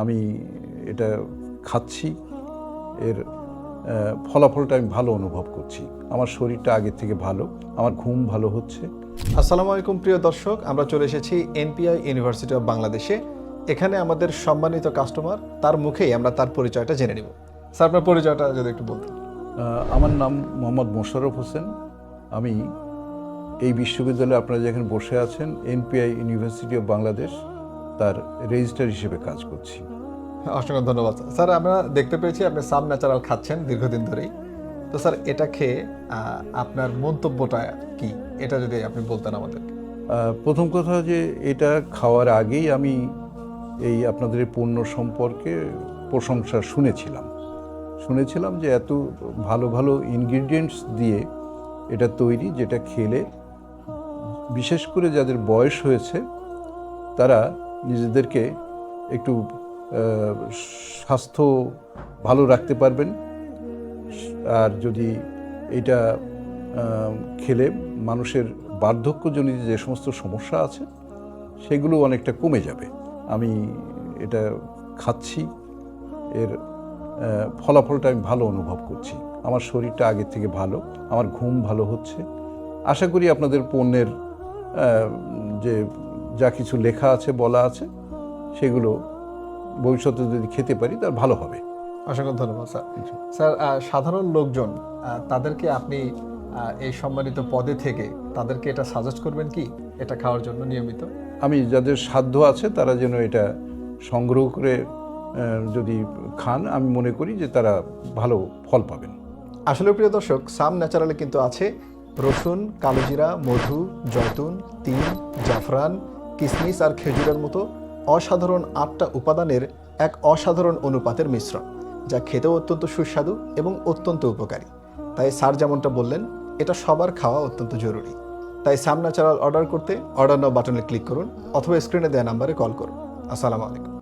আমি এটা খাচ্ছি। এর ফলাফলটা আমি ভালো অনুভব করছি। আমার শরীরটা আগের থেকে ভালো আমার ঘুম ভালো হচ্ছে। আসসালামু আলাইকুম প্রিয় দর্শক আমরা চলে এসেছি এনপিআই ইউনিভার্সিটি অফ বাংলাদেশে। এখানে আমাদের সম্মানিত কাস্টমার তার মুখেই আমরা তার পরিচয়টা জেনে নেব। স্যার আপনার পরিচয়টা যদি একটু বলতেন। আমার নাম মোহাম্মদ মোশাররফ হোসেন। আমি এই বিশ্ববিদ্যালয়ে আপনারা যেখানে বসে আছেন এনপিআই ইউনিভার্সিটি অফ বাংলাদেশ। তার রেজিস্টার হিসেবে কাজ করছি। অসংখ্য ধন্যবাদ। স্যার। আমরা দেখতে পেয়েছি আপনি সাম ন্যাচারাল খাচ্ছেন দীর্ঘদিন ধরেই। তো স্যার এটা খেয়ে আপনার মন্তব্যটা কি? এটা যদি আপনি বলতেন আমাদের প্রথম কথা যে এটা খাওয়ার আগেই আমি এই আপনাদের এই পণ্য সম্পর্কে প্রশংসা শুনেছিলাম। শুনেছিলাম যে এত ভালো ভালো ইনগ্রিডিয়েন্টস দিয়ে এটা তৈরি যেটা খেলে বিশেষ করে যাদের বয়স হয়েছে তারা নিজেদেরকে একটু স্বাস্থ্য ভালো রাখতে পারবেন। আর যদি এটা খেলে মানুষের বার্ধক্যজনিত যে সমস্ত সমস্যা আছে, সেগুলো অনেকটা কমে যাবে। আমি এটা খাচ্ছি, এর ফলাফলটা আমি ভালো অনুভব করছি। আমার শরীরটা আগের থেকে ভালো, আমার ঘুম ভালো হচ্ছে। আশা করি আপনাদের পণ্যের যে যা কিছু লেখা আছে বলা আছে সেগুলো ভবিষ্যতে যদি খেতে পারি তার ভালো হবে। অসংখ্য ধন্যবাদ স্যার। স্যার সাধারণ লোকজন তাদেরকে আপনি এই সম্মানিত পদে থেকে তাদেরকে এটা সাজেস্ট করবেন কি? এটা খাওয়ার জন্য নিয়মিত? আমি যাদের সাধ্য আছে তারা যেন এটা সংগ্রহ করে যদি খান আমি মনে করি যে তারা ভালো ফল পাবেন। আসলে প্রিয় দর্শক সাম ন্যাচারালে কিন্তু আছে রসুন কালোজিরা মধু জয়তুন তিল জাফরান কিসমিস আর খেজুরের মতো অসাধারণ আটটা উপাদানের এক অসাধারণ অনুপাতের মিশ্রণ, যা খেতেও অত্যন্ত সুস্বাদু এবং অত্যন্ত উপকারী। তাই স্যার যেমনটা বললেন, এটা সবার খাওয়া অত্যন্ত জরুরি। তাই সামনা ন্যাচারাল অর্ডার করতে অর্ডার নাও বাটনে ক্লিক করুন অথবা স্ক্রিনে দেওয়া নাম্বারে কল করুন। আসসালামু আলাইকুম।